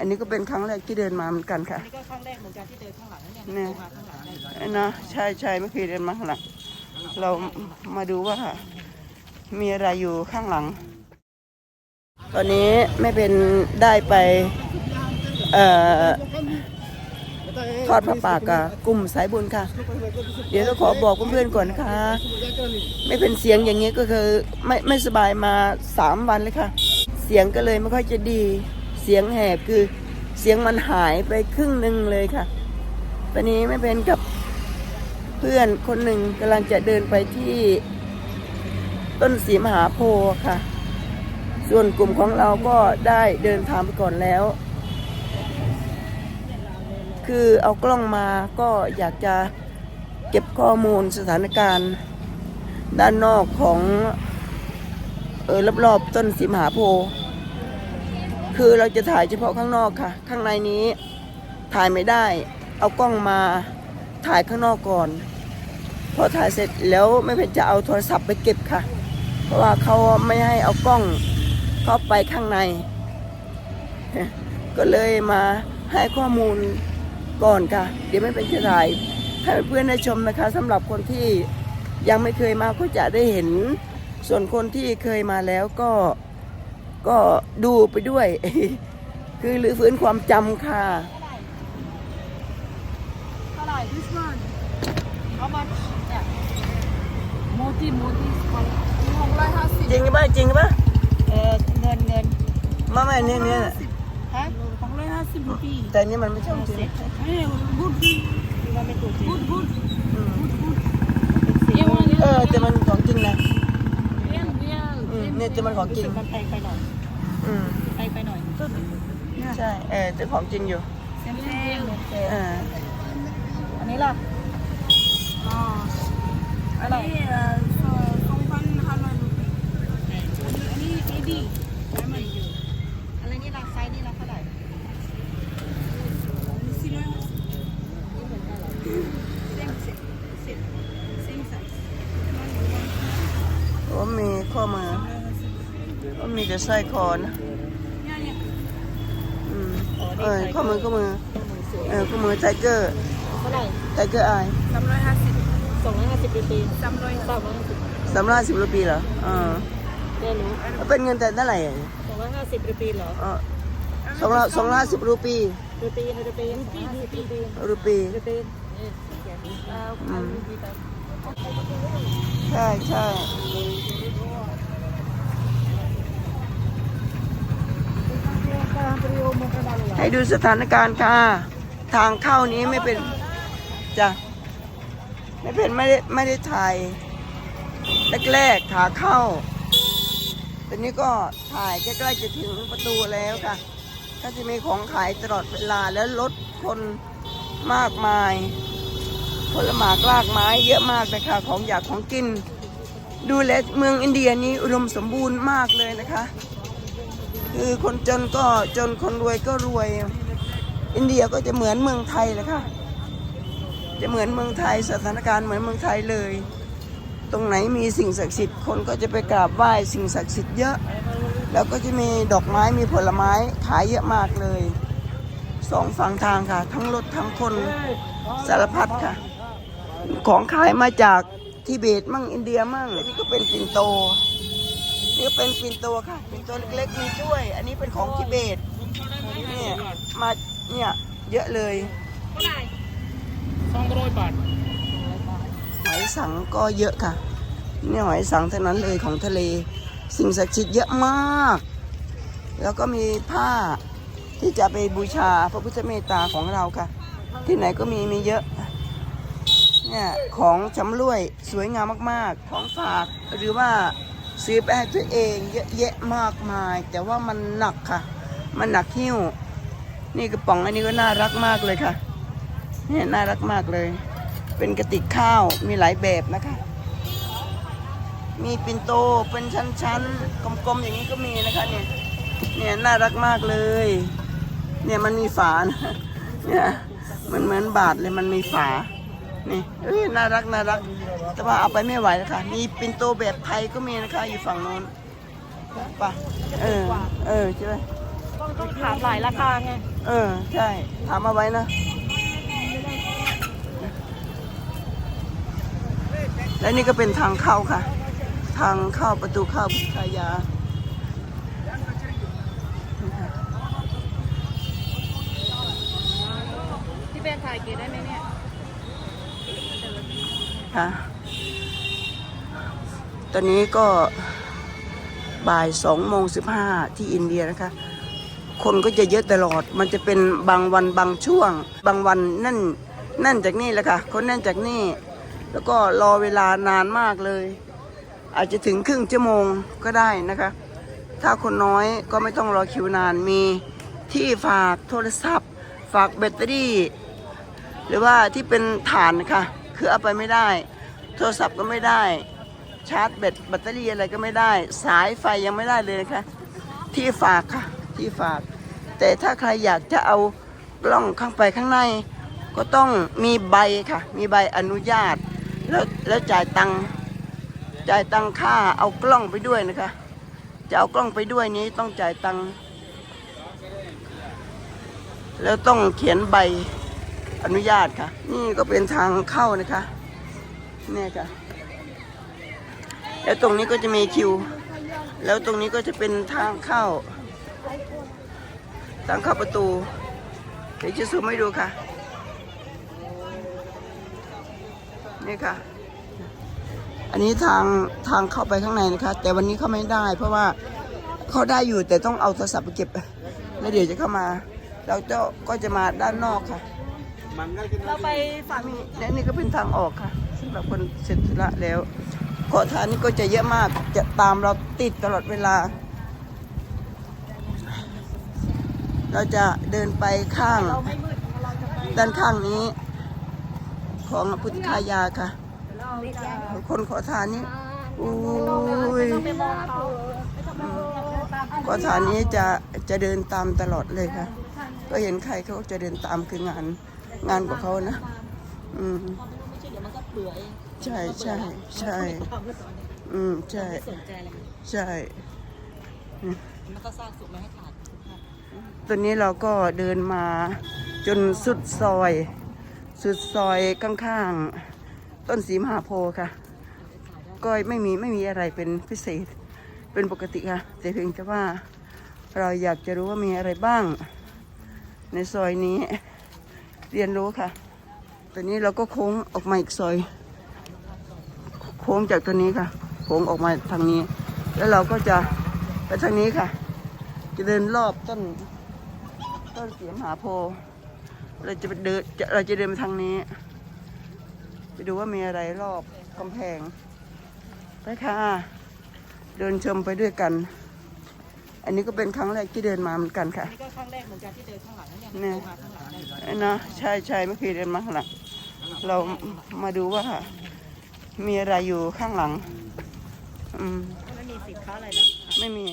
อันนี้ก็เป็นครั้งแรกที่เดินมาเหมือนกันค่ะนี่ก็ครั้งแรกเหมือนกันที่เดินข้างหลังนะเนี่ยเนี่ยเดินมาข้างหลังเนี่ยนะใช่ใช่ไม่เคยเดินมาข้างหลัง เรามาดูว่ามีอะไรอยู่ข้างหลัง ตอนนี้ไม่เป็นได้ไปเอ่อทอดผ้าป่ากับกลุ่มสายบุญค่ะ เดี๋ยวต้องขอบอกเพื่อนๆก่อนนะคะไม่เป็นเสียงอย่างนี้ก็คือไม่ไม่สบายมาสามวันเลยค่ะ เสียงก็เลยไม่ค่อยจะดี เสียงแหบคือเสียงมันหายไปครึ่งหนึ่งเลยค่ะ ตอนนี้ไม่เป็นกับเพื่อนคนหนึ่งกำลังจะเดินไปที่ต้นสีมหาโพธิ์ค่ะ ส่วนกลุ่มของเราก็ได้เดินทางไปก่อนแล้ว คือเอากล้องมาก็อยากจะเก็บข้อมูลสถานการณ์ ด้านนอกของเออรอบๆต้นสีมหาโพธิ์ คือเราจะถ่ายเฉพาะข้างนอกค่ะ ข้างในนี้ถ่ายไม่ได้ เอากล้องมาถ่ายข้างนอกก่อน พอถ่ายเสร็จแล้วไม่เป็นจะเอาโทรศัพท์ไปเก็บค่ะ เพราะว่าเขาไม่ให้เอากล้องเข้าไปข้างใน ก็เลยมาให้ข้อมูลก่อนค่ะ เดี๋ยวไม่เป็นจะถ่ายให้เพื่อนๆได้ชมนะคะสำหรับคนที่ยังไม่เคยมาก็จะได้เห็น ส่วนคนที่เคยมาแล้วก็ ก็ดูไปด้วย คือหรือฟื้นความจำค่ะเท่าไหร่ this one how much เนี่ยโมจิโมจิของของร้อยห้าสิบจริงป่ะจริงป่ะเออเงินเงินมาไม่เนี่ยเนี่ยฮะของร้อยห้าสิบรูปีแต่นี่มันไม่ใช่จริงเฮ้ยกูดที่ว่าไม่ถูกจริงกูดกูดอืมเยี่ยมเลยเออแต่มันของจริงนะ เยี่ยมเยี่ยม อืม เนี่ยจะมันของจริง มันแพงไปหน่อยอืมแพงไปหน่อยใช่ เออแต่ของจริงอยู่เซ็มเซ็มเอออันนี้ล่ะอ๋ออะไรสองพันห้าร้อยรูปีอันนี้เอดีอะไรนี่ราคานี่ราคาเท่าไหร่สี่ร้อยห้าสิบเซ็มเซ็มเซ็มเซ็มไซส์โอ้มีข้อมือ โอ้มีแต่สร้อยคอนะเนี่ยเนี่ยอืมเออข้อมือข้อมือเออข้อมือไทเกอร์เท่าไหร่ไทเกอร์ไอสามร้อยห้าสิบสองร้อยห้าสิบรูปีสามร้อยสามร้อยห้าสิบสามร้อยสิบรูปีเหรอเออได้รู้แล้วเป็นเงินแต่เท่าไหร่อะสองร้อยห้าสิบรูปีเหรอเออสองร้อยสองร้อยสิบรูปีรูปีรูปีรูปีรูปีรูปีรูปีอืมใช่ใช่ ให้ดูสถานการณ์ค่ะ ทางเข้านี้ไม่เป็นจ้ะไม่เป็นไม่ได้ไม่ได้ถ่ายแรกๆขาเข้าตอนนี้ก็ถ่ายใกล้ๆจะถึงประตูแล้วค่ะ ก็จะมีของขายตลอดเวลาแล้วรถคนมากมาย ผลหมากลากไม้เยอะมากเลยค่ะของอยากของกิน ดูแลเมืองอินเดียนี้อุดมสมบูรณ์มากเลยนะคะ คือคนจนก็จนคนรวยก็รวย อินเดียก็จะเหมือนเมืองไทยเลยค่ะ จะเหมือนเมืองไทยสถานการณ์เหมือนเมืองไทยเลย ตรงไหนมีสิ่งศักดิ์สิทธิ์คนก็จะไปกราบไหว้สิ่งศักดิ์สิทธิ์เยอะ แล้วก็จะมีดอกไม้มีผลไม้ขายเยอะมากเลยสองฝั่งทางค่ะ ทั้งรถทั้งคนสารพัดค่ะ ของขายมาจากทิเบตมั่งอินเดียมั่งนนี้ก็เป็นปิ่นโต นี่ก็เป็นปิ่นโตค่ะปิ่นโตเล็กๆมีถ้วย อันนี้เป็นของทิเบตเนี่ยมาเนี่ยเยอะเลยสองร้อยบาทหอยสังก็เยอะค่ะนี่หอยสังทั้งนั้นเลยของทะเล สิ่งศักดิ์สิทธิ์เยอะมาก แล้วก็มีผ้าที่จะไปบูชาพระพุทธเมตตาของเราค่ะ ที่ไหนก็มีมีเยอะเนี่ยของชำร่วยสวยงามมาก ๆ ของฝากหรือว่า ซื้อไปให้ตัวเองเยอะแยะมากมาย แต่ว่ามันหนักค่ะ มันหนักหิ้ว นี่กระป๋องอันนี้ก็น่ารักมากเลยค่ะเนี่ยน่ารักมากเลย เป็นกระติกข้าวมีหลายแบบนะคะ มีปินโตเป็นชั้นๆกลมๆอย่างนี้ก็มีนะคะเนี่ยเนี่ยน่ารักมากเลย เนี่ยมันมีฝานะเนี่ยมันเหมือนบาทเลยมันมีฝา นี่เอ้ยน่ารักน่ารัก แต่ว่าเอาไปไม่ไหวแล้วค่ะมีปิ่นโตแบบไทยก็มีนะคะ อยู่ฝั่งโน้นไป่ะเออ เออใช่ไหมต้องต้องถามหลายราคาไง เออ ใช่ ถามเอาไว้นะ และนี่ก็เป็นทางเข้าค่ะ ทางเข้าประตูเข้าพุทธายาพี่เบนถ่ายเก๋ได้ไหมเนี่ย ค่ะตอนนี้ก็บ่ายสองโมงสิบห้าที่อินเดียนะคะ คนก็จะเยอะตลอด มันจะเป็นบางวันบางช่วง บางวันนั่นนั่นจากนี่แหละค่ะ คนนั่นจากนี่ แล้วก็รอเวลานานมากเลย อาจจะถึงครึ่งชั่วโมงก็ได้นะคะ ถ้าคนน้อยก็ไม่ต้องรอคิวนาน มีที่ฝากโทรศัพท์ ฝากแบตเตอรี่ หรือว่าที่เป็นฐานนะคะ คือเอาไปไม่ได้ โทรศัพท์ก็ไม่ได้ ชาร์จแบตแบตเตอรี่อะไรก็ไม่ได้ สายไฟยังไม่ได้เลยนะคะที่ฝากค่ะที่ฝาก แต่ถ้าใครอยากจะเอากล้องข้างไปข้างใน ก็ต้องมีใบค่ะ มีใบอนุญาต แล้วแล้วจ่ายตังค์จ่ายตังค่าเอากล้องไปด้วยนะคะ จะเอากล้องไปด้วยนี้ต้องจ่ายตังค์แล้วต้องเขียนใบ อนุญาตค่ะ นี่ก็เป็นทางเข้านะคะเนี่ยค่ะ แล้วตรงนี้ก็จะมีคิว แล้วตรงนี้ก็จะเป็นทางเข้า ทางเข้าประตู เดี๋ยวจะซูมให้ดูค่ะ นี่ค่ะ อันนี้ทางทางเข้าไปข้างในนะคะ แต่วันนี้เข้าไม่ได้ เพราะว่าเขาได้อยู่แต่ต้องเอาโทรศัพท์ไปเก็บ แล้วเดี๋ยวจะเข้ามา เราจะก็จะมาด้านนอกค่ะ เราไปฝั่งมีและนี่ก็เป็นทางออกค่ะสำหรับคนเสร็จธุระแล้วขอทานนี่ก็จะเยอะมากจะตามเราติดตลอดเวลา เราจะเดินไปข้างด้านข้างนี้ ของพุทธคายาค่ะ คนขอทานนี้อุ้ยขอทานนี้จะจะเดินตามตลอดเลยค่ะ ก็เห็นใครเขาจะเดินตามคืองาน งานของเขานะ อืมไม่ใช่เดี๋ยวมันก็เบื่อเองใช่ใช่ใช่ทำก็ตอนนี้อืมใช่ไม่สนใจเลยใช่มันก็สร้างสุขมาให้ขาดตอนนี้เราก็เดินมาจนสุดซอย สุดซอยข้างๆ ต้นสีมหาโพธิ์ค่ะ ก็ไม่มีไม่มีอะไรเป็นพิเศษเป็นปกติค่ะ แต่เพียงแต่ว่าเราอยากจะรู้ว่ามีอะไรบ้าง ในซอยนี้ เรียนรู้ค่ะ ตอนนี้เราก็โค้งออกมาอีกซอย โค้งจากตัวนี้ค่ะ โค้งออกมาทางนี้ แล้วเราก็จะไปทางนี้ค่ะ จะเดินรอบต้น ต้นเสียมหาโพ เราจะไปเดินเราจะเดินไปทางนี้ ไปดูว่ามีอะไรรอบกำแพงไปค่ะ เดินชมไปด้วยกัน อันนี้ก็เป็นครั้งแรกที่เดินมาเหมือนกันค่ะ นี่ก็ครั้งแรกเหมือนกันที่เดินข้างหลังนะเนี่ยเนี่ย มาข้างหลังได้นะใช่ใช่ไม่เคยเดินมาข้างหลัง เรามาดูว่า มีอะไรอยู่ข้างหลัง อืม ไม่มีสินค้าอะไรเนาะ ไม่มี